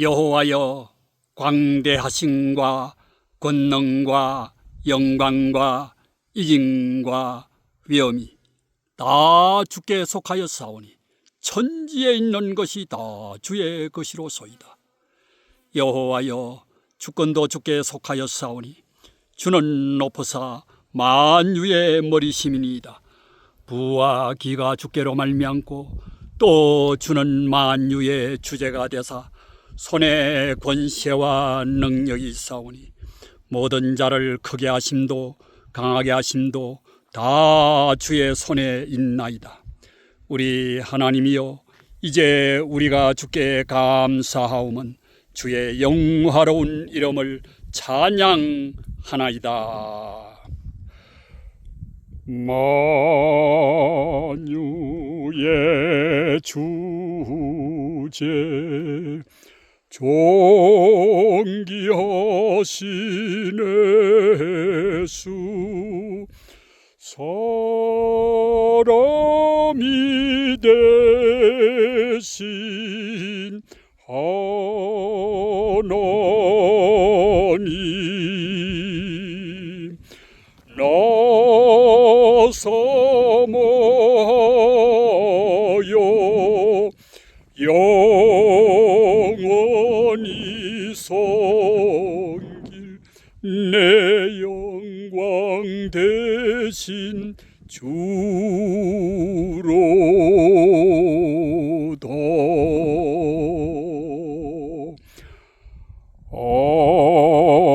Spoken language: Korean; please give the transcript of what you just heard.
여호와여 광대하심과 권능과 영광과 이김과 위엄이 다 주께 속하였사오니 천지에 있는 것이 다 주의 것이로소이다. 여호와여 주권도 주께 속하였사오니 주는 높으사 만유의 머리심이니이다. 부와 기가 주께로 말미암고 또 주는 만유의 주제가 되사 손에 권세와 능력이 있사오니 모든 자를 크게 하심도 강하게 하심도 다 주의 손에 있나이다. 우리 하나님이여 이제 우리가 주께 감사하오면 주의 영화로운 이름을 찬양하나이다. 만유의 주제 존귀하시네 수. 사람이 되신 하나님 나서모여 영원히 성길 내 영광 대신 주로다 아멘.